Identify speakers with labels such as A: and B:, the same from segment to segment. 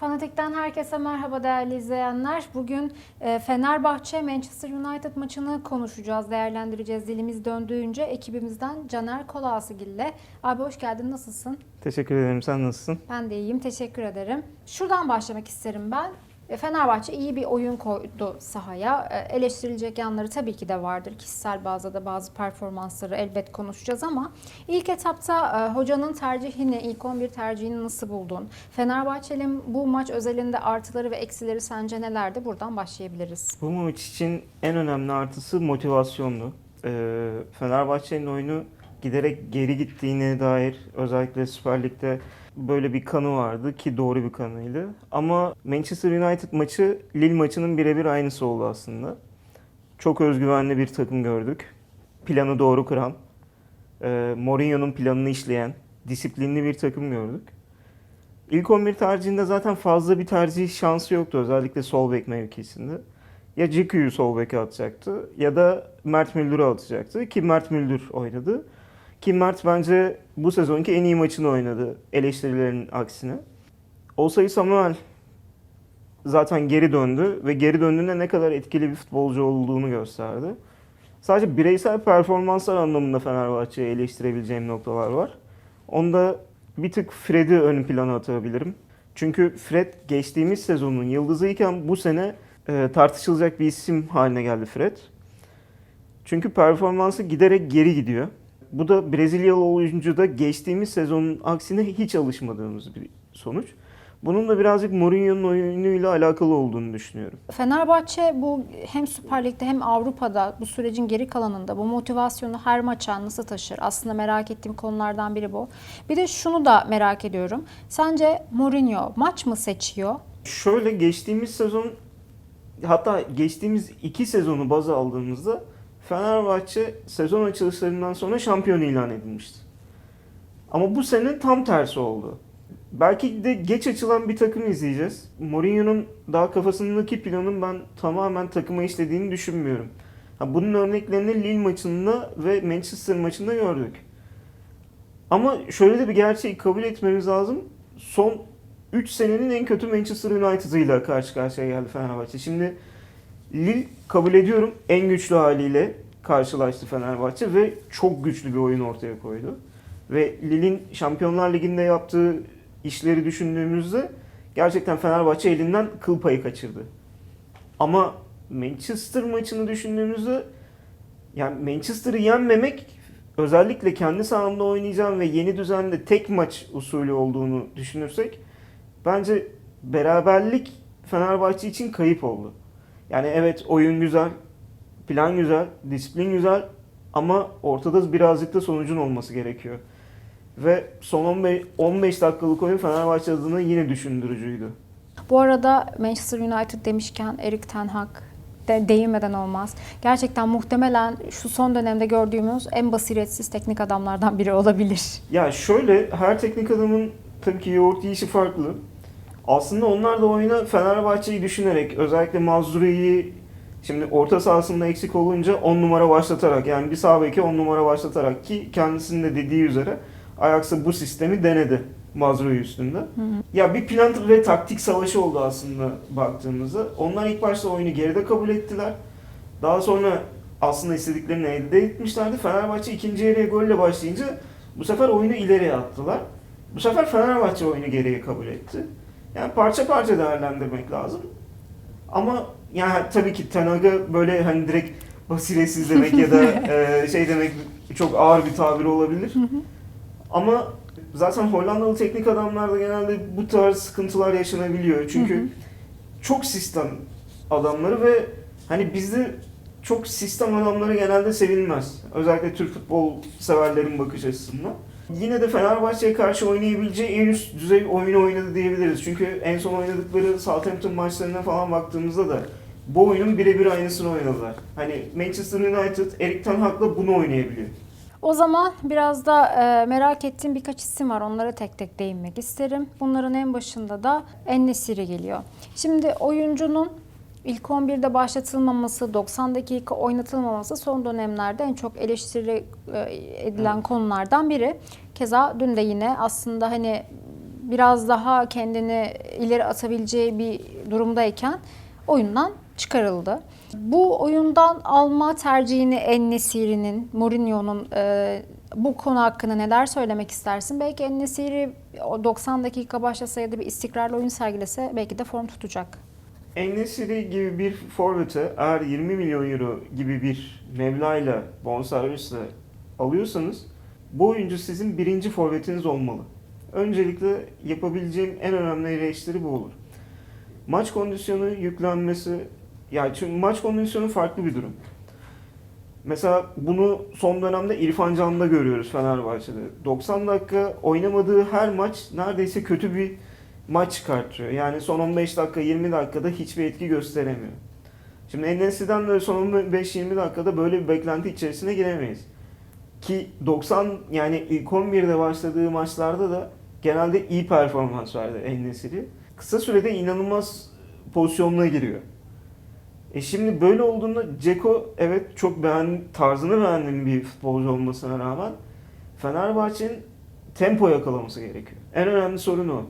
A: Fanatik'ten herkese merhaba değerli izleyenler. Bugün e, Fenerbahçe Manchester United maçını konuşacağız, değerlendireceğiz dilimiz döndüğünce. Ekibimizden Caner Kolasıgil'le. Abi hoş geldin, nasılsın?
B: Teşekkür ederim. Sen nasılsın?
A: Ben de iyiyim, teşekkür ederim. Şuradan başlamak isterim ben. E, Fenerbahçe iyi bir oyun koydu sahaya. E, Eleştirilecek yanları tabii ki de vardır. Kişisel bazda da bazı performansları elbet konuşacağız ama ilk etapta e, hocanın tercihini, ilk 11 tercihini nasıl buldun? Fenerbahçe'nin bu maç özelinde artıları ve eksileri sence nelerdi? Buradan başlayabiliriz.
B: Bu maç için en önemli artısı motivasyondu. Fenerbahçe'nin oyunu giderek geri gittiğine dair özellikle Süper Lig'de böyle bir kanı vardı ki doğru bir kanıydı. Ama Manchester United maçı Lille maçının birebir aynısı oldu aslında. Çok özgüvenli bir takım gördük. Planı doğru kuran, e, Mourinho'nun planını işleyen, disiplinli bir takım gördük. İlk 11 tercihinde zaten fazla bir tercih şansı yoktu özellikle sol bek mevkisinde. Ya Ciku'yu sol beke atacaktı ya da Mert Müldür'ü atacaktı ki Mert Müldür oynadı. Ki Mert bence bu sezonki en iyi maçını oynadı eleştirilerin aksine. Osayi Samuel zaten geri döndü ve geri döndüğünde ne kadar etkili bir futbolcu olduğunu gösterdi. Sadece bireysel performanslar anlamında Fenerbahçe'yi eleştirebileceğim noktalar var. Onda bir tık Fred'i ön plana atabilirim. Çünkü Fred geçtiğimiz sezonun yıldızıyken bu sene e, tartışılacak bir isim haline geldi Fred. Çünkü performansı giderek geri gidiyor. Bu da Brezilyalı oyuncuda geçtiğimiz sezonun aksine hiç alışmadığımız bir sonuç. Bunun da birazcık Mourinho'nun oyunuyla alakalı olduğunu düşünüyorum.
A: Fenerbahçe bu hem Süper Lig'de hem Avrupa'da bu sürecin geri kalanında bu motivasyonu her maça nasıl taşır? Aslında merak ettiğim konulardan biri bu. Bir de şunu da merak ediyorum. Sence Mourinho maç mı seçiyor?
B: Şöyle geçtiğimiz sezon hatta geçtiğimiz iki sezonu baz aldığımızda Fenerbahçe sezon açılışlarından sonra şampiyon ilan edilmişti. Ama bu sene tam tersi oldu. Belki de geç açılan bir takım izleyeceğiz. Mourinho'nun daha kafasındaki planın ben tamamen takıma işlediğini düşünmüyorum. Bunun örneklerini Lille maçında ve Manchester maçında gördük. Ama şöyle de bir gerçeği kabul etmemiz lazım. Son 3 senenin en kötü Manchester United'ıyla karşı karşıya geldi Fenerbahçe. Şimdi Lille kabul ediyorum en güçlü haliyle karşılaştı Fenerbahçe ve çok güçlü bir oyun ortaya koydu. Ve Lille'in Şampiyonlar Ligi'nde yaptığı işleri düşündüğümüzde gerçekten Fenerbahçe elinden kıl payı kaçırdı. Ama Manchester maçını düşündüğümüzde yani Manchester'ı yenmemek özellikle kendi sahamda oynayacağım ve yeni düzende tek maç usulü olduğunu düşünürsek bence beraberlik Fenerbahçe için kayıp oldu. Yani evet oyun güzel, plan güzel, disiplin güzel ama ortada birazcık da sonucun olması gerekiyor. Ve son 15, 15 dakikalık oyun Fenerbahçe adına yine düşündürücüydü.
A: Bu arada Manchester United demişken Erik Ten Hag de değinmeden olmaz. Gerçekten muhtemelen şu son dönemde gördüğümüz en basiretsiz teknik adamlardan biri olabilir.
B: Ya şöyle her teknik adamın tabii ki yoğurt yiyişi farklı. Aslında onlar da oyuna Fenerbahçe'yi düşünerek özellikle Mazzure'yi şimdi orta sahasında eksik olunca 10 numara başlatarak yani bir sağ beki 10 numara başlatarak ki kendisinin de dediği üzere Ajax'a bu sistemi denedi Mazrui üstünde. Ya bir plan ve taktik savaşı oldu aslında baktığımızda. Onlar ilk başta oyunu geride kabul ettiler. Daha sonra aslında istediklerini elde etmişlerdi. Fenerbahçe ikinci yarıya golle başlayınca bu sefer oyunu ileriye attılar. Bu sefer Fenerbahçe oyunu geriye kabul etti. Yani parça parça değerlendirmek lazım. Ama yani tabii ki Tenag'a böyle hani direkt basiretsiz demek ya da e, şey demek çok ağır bir tabir olabilir. Ama zaten Hollandalı teknik adamlarda genelde bu tarz sıkıntılar yaşanabiliyor. Çünkü çok sistem adamları ve hani bizde çok sistem adamları genelde sevilmez. Özellikle Türk futbol severlerin bakış açısından. Yine de Fenerbahçe'ye karşı oynayabileceği en üst düzey oyunu oynadı diyebiliriz. Çünkü en son oynadıkları Southampton maçlarına falan baktığımızda da bu oyunun birebir aynısını oynadılar. Hani Manchester United Erik Ten Hag'la bunu oynayabiliyor.
A: O zaman biraz da e, merak ettiğim birkaç isim var. Onlara tek tek değinmek isterim. Bunların en başında da En-Nesyri geliyor. Şimdi oyuncunun ilk 11'de başlatılmaması, 90 dakika oynatılmaması son dönemlerde en çok eleştiri e, edilen
B: Evet.
A: konulardan biri. Keza dün de yine aslında hani biraz daha kendini ileri atabileceği bir durumdayken oyundan çıkarıldı. Bu oyundan alma tercihini En-Nesyri'nin, Mourinho'nun e, bu konu hakkında neler söylemek istersin? Belki En-Nesyri o 90 dakika başlasa ya da bir istikrarlı oyun sergilese belki de form tutacak.
B: En-Nesyri gibi bir forvete eğer 20 milyon euro gibi bir meblağla bonservisle alıyorsanız bu oyuncu sizin birinci forvetiniz olmalı. Öncelikle yapabileceğim en önemli eleştiri bu olur. Maç kondisyonu yüklenmesi, yani çünkü maç kondisyonu farklı bir durum. Mesela bunu son dönemde İrfan Can'da görüyoruz Fenerbahçe'de. 90 dakika oynamadığı her maç neredeyse kötü bir maç çıkartıyor. Yani son 15 dakika 20 dakikada hiçbir etki gösteremiyor. Şimdi Enes'iden de son 15-20 dakikada böyle bir beklenti içerisine giremeyiz. Ki 90 yani ilk 11'de başladığı maçlarda da genelde iyi performans verdi Enesiri. Kısa sürede inanılmaz pozisyonuna giriyor. E şimdi böyle olduğunda Ceko evet çok beğen tarzını beğendiğim bir futbolcu olmasına rağmen Fenerbahçe'nin tempo yakalaması gerekiyor. En önemli sorun o.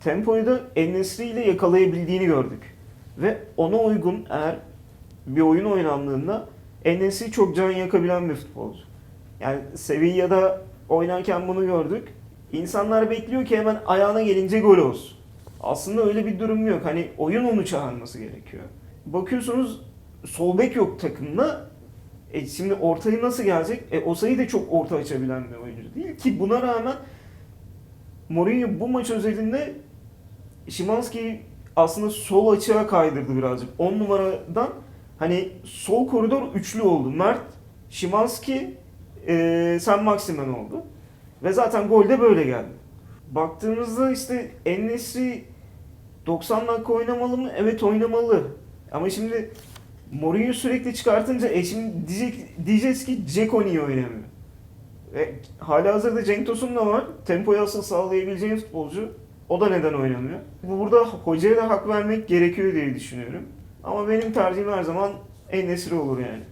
B: Tempoyu da Enesri ile yakalayabildiğini gördük. Ve ona uygun eğer bir oyun oynandığında Enesri çok can yakabilen bir futbolcu. Yani Sevilla'da oynarken bunu gördük. İnsanlar bekliyor ki hemen ayağına gelince gol olsun. Aslında öyle bir durum yok. Hani oyun onu çağırması gerekiyor. Bakıyorsunuz sol bek yok takımda. E şimdi ortayı nasıl gelecek? E Osayi de çok orta açabilen bir oyuncu değil ki buna rağmen Mourinho bu maç özelinde Şimanski'yi aslında sol açığa kaydırdı birazcık. 10 numaradan hani sol koridor üçlü oldu. Mert, Şimanski, e, Sen Maximen oldu. Ve zaten gol de böyle geldi. Baktığımızda işte En-Nesyri 90 dakika oynamalı mı? Evet oynamalı. Ama şimdi Mourinho sürekli çıkartınca e şimdi diyecek, diyeceğiz ki Dzeko niye oynamıyor? Ve hala hazırda Cenk Tosun da var. Tempoyu asıl sağlayabileceğin futbolcu. O da neden oynamıyor? Bu Burada hocaya da hak vermek gerekiyor diye düşünüyorum. Ama benim tercihim her zaman En-Nesyri olur yani.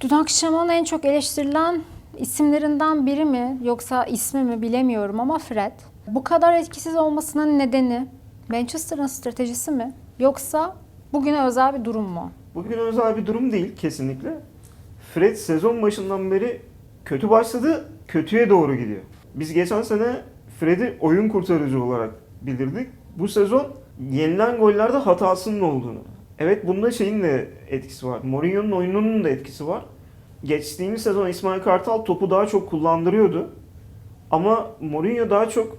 A: Dün akşamın en çok eleştirilen isimlerinden biri mi yoksa ismi mi bilemiyorum ama Fred. Bu kadar etkisiz olmasının nedeni Manchester'ın stratejisi mi yoksa bugüne özel bir durum mu?
B: Bugün özel bir durum değil kesinlikle. Fred sezon başından beri kötü başladı, kötüye doğru gidiyor. Biz geçen sene Fred'i oyun kurtarıcı olarak bildirdik. Bu sezon yenilen gollerde hatasının olduğunu. Evet bunda şeyin de etkisi var. Mourinho'nun oyununun da etkisi var. Geçtiğimiz sezon İsmail Kartal topu daha çok kullandırıyordu. Ama Mourinho daha çok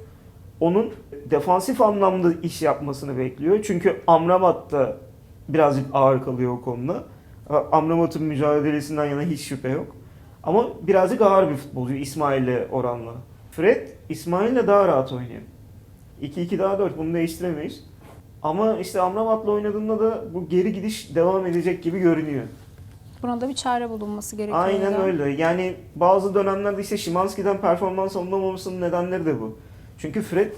B: onun defansif anlamda iş yapmasını bekliyor. Çünkü Amrabat da birazcık ağır kalıyor o konuda. Amrabat'ın mücadelesinden yana hiç şüphe yok. Ama birazcık ağır bir futbolcu İsmail'le oranla. Fred İsmail'le daha rahat oynuyor. 2-2 daha 4 bunu değiştiremeyiz. Ama işte Amrabat'la oynadığında da bu geri gidiş devam edecek gibi görünüyor.
A: Buna da bir çare bulunması gerekiyor.
B: Aynen
A: neden?
B: öyle. Yani bazı dönemlerde işte Şimanski'den performans alınamamasının nedenleri de bu. Çünkü Fred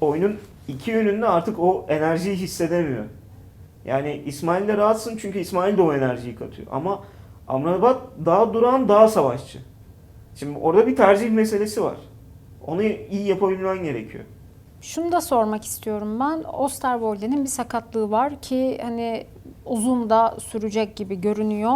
B: oyunun iki yönünde artık o enerjiyi hissedemiyor. Yani İsmail'le rahatsın çünkü İsmail de o enerjiyi katıyor. Ama Amrabat daha duran, daha savaşçı. Şimdi orada bir tercih meselesi var. Onu iyi yapabilmen gerekiyor.
A: Şunu da sormak istiyorum ben. Osterwolde'nin bir sakatlığı var ki hani uzun da sürecek gibi görünüyor.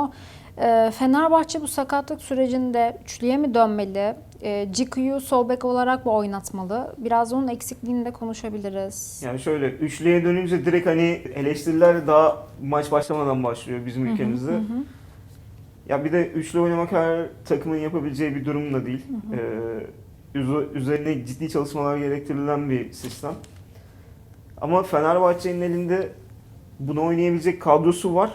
A: Ee, Fenerbahçe bu sakatlık sürecinde üçlüye mi dönmeli? Ee, Ciku'yu sol bek olarak mı oynatmalı? Biraz onun eksikliğini de konuşabiliriz.
B: Yani şöyle üçlüye dönünce direkt hani eleştiriler daha maç başlamadan başlıyor bizim ülkemizde.
A: Hı hı.
B: Ya bir de üçlü oynamak her takımın yapabileceği bir durum da değil. Ee, üze- üzerine ciddi çalışmalar gerektirilen bir sistem. Ama Fenerbahçe'nin elinde bunu oynayabilecek kadrosu var.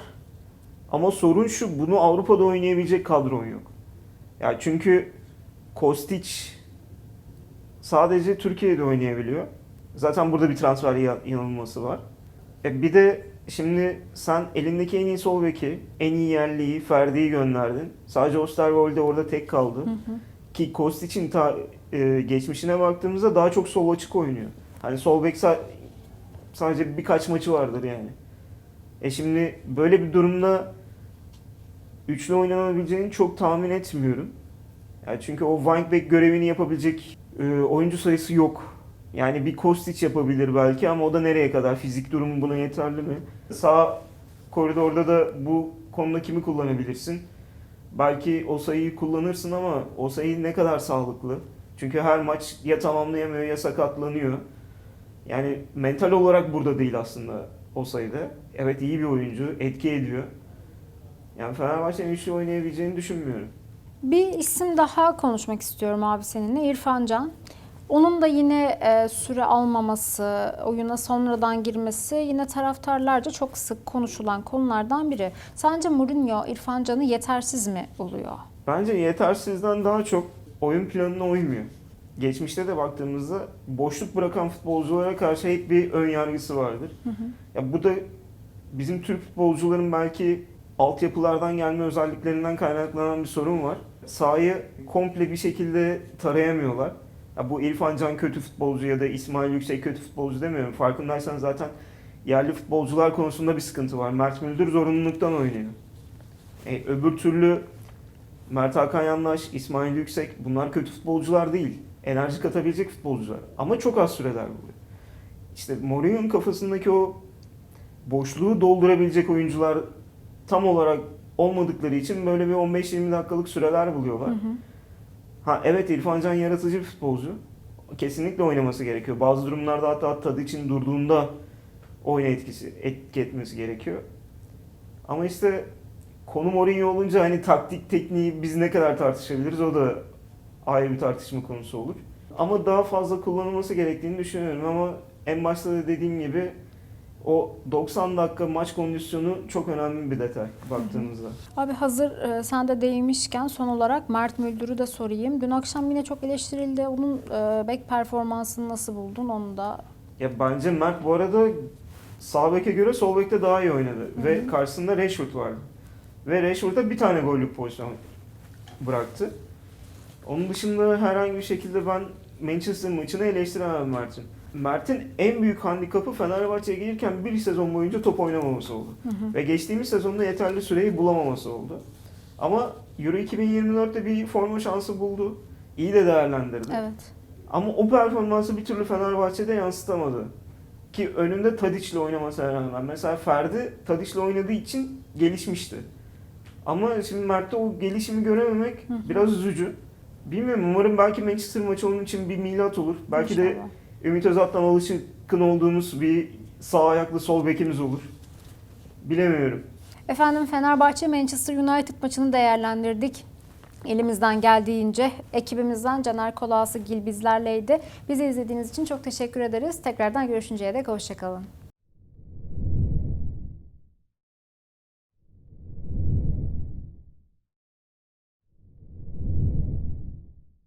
B: Ama sorun şu, bunu Avrupa'da oynayabilecek kadron yok. Ya çünkü Kostić sadece Türkiye'de oynayabiliyor. Zaten burada bir transfer ya- yanılması var. E bir de şimdi sen elindeki en iyi sol beki, en iyi yerliyi, Ferdi'yi gönderdin. Sadece Osterwolde orada tek kaldı.
A: Hı hı.
B: Ki Kostic'in ta, e, geçmişine baktığımızda daha çok sol açık oynuyor. Hani sol bek sa- sadece birkaç maçı vardır yani. E şimdi böyle bir durumda üçlü oynanabileceğini çok tahmin etmiyorum. Yani çünkü o wing back görevini yapabilecek e, oyuncu sayısı yok Yani bir Kostić yapabilir belki ama o da nereye kadar? Fizik durumu buna yeterli mi? Sağ koridorda da bu konuda kimi kullanabilirsin? Belki o sayıyı kullanırsın ama o sayı ne kadar sağlıklı? Çünkü her maç ya tamamlayamıyor ya sakatlanıyor. Yani mental olarak burada değil aslında o sayıda. Evet iyi bir oyuncu, etki ediyor. Yani Fenerbahçe'nin üçlü oynayabileceğini düşünmüyorum.
A: Bir isim daha konuşmak istiyorum abi seninle. İrfan Can. Onun da yine e, süre almaması, oyuna sonradan girmesi yine taraftarlarca çok sık konuşulan konulardan biri. Sence Mourinho İrfan Can'ı yetersiz mi buluyor?
B: Bence yetersizden daha çok oyun planına uymuyor. Geçmişte de baktığımızda boşluk bırakan futbolculara karşı hep bir ön yargısı vardır. Ya bu da bizim Türk futbolcuların belki altyapılardan gelme özelliklerinden kaynaklanan bir sorun var. Sahayı komple bir şekilde tarayamıyorlar. Ya bu İrfan Can kötü futbolcu ya da İsmail Yüksek kötü futbolcu demiyorum. Farkındaysan zaten yerli futbolcular konusunda bir sıkıntı var. Mert Müldür zorunluluktan oynuyor. E, öbür türlü Mert Hakan Yandaş, İsmail Yüksek bunlar kötü futbolcular değil. Enerji katabilecek futbolcular. Ama çok az süreler buluyor. İşte Mourinho'nun kafasındaki o boşluğu doldurabilecek oyuncular tam olarak olmadıkları için böyle bir 15-20 dakikalık süreler buluyorlar. Ha evet İrfan Can yaratıcı bir futbolcu. Kesinlikle oynaması gerekiyor. Bazı durumlarda hatta tadı için durduğunda oyuna etkisi etki etmesi gerekiyor. Ama işte konu Mourinho olunca hani taktik tekniği biz ne kadar tartışabiliriz o da ayrı bir tartışma konusu olur. Ama daha fazla kullanılması gerektiğini düşünüyorum ama en başta da dediğim gibi o 90 dakika maç kondisyonu çok önemli bir detay baktığımızda.
A: Abi hazır e, sen de değinmişken son olarak Mert Müldür'ü de sorayım. Dün akşam yine çok eleştirildi. Onun e, bek performansını nasıl buldun onu da?
B: Ya bence Mert bu arada sağ beke göre sol bekte daha iyi oynadı.
A: Hı hı.
B: Ve karşısında Rashford vardı. Ve Rashford'a bir tane gollük pozisyon bıraktı. Onun dışında herhangi bir şekilde ben Manchester maçını eleştiremem Mert'in. Mert'in en büyük handikapı Fenerbahçe'ye gelirken bir sezon boyunca top oynamaması oldu. Ve geçtiğimiz sezonda yeterli süreyi bulamaması oldu. Ama Euro 2024'te bir forma şansı buldu. İyi de değerlendirdi.
A: Evet.
B: Ama o performansı bir türlü Fenerbahçe'de yansıtamadı. Ki önünde Tadiç'le oynamasına rağmen. Mesela Ferdi Tadiç'le oynadığı için gelişmişti. Ama şimdi Mert'te o gelişimi görememek biraz üzücü. Bilmiyorum umarım belki Manchester maçı onun için bir milat olur. Belki de
A: İnşallah.
B: Ümit Özat'tan alışkın olduğumuz bir sağ ayaklı sol bekimiz olur. Bilemiyorum.
A: Efendim Fenerbahçe Manchester United maçını değerlendirdik. Elimizden geldiğince ekibimizden Caner Kolası Gil bizlerleydi. Bizi izlediğiniz için çok teşekkür ederiz. Tekrardan görüşünceye dek hoşçakalın.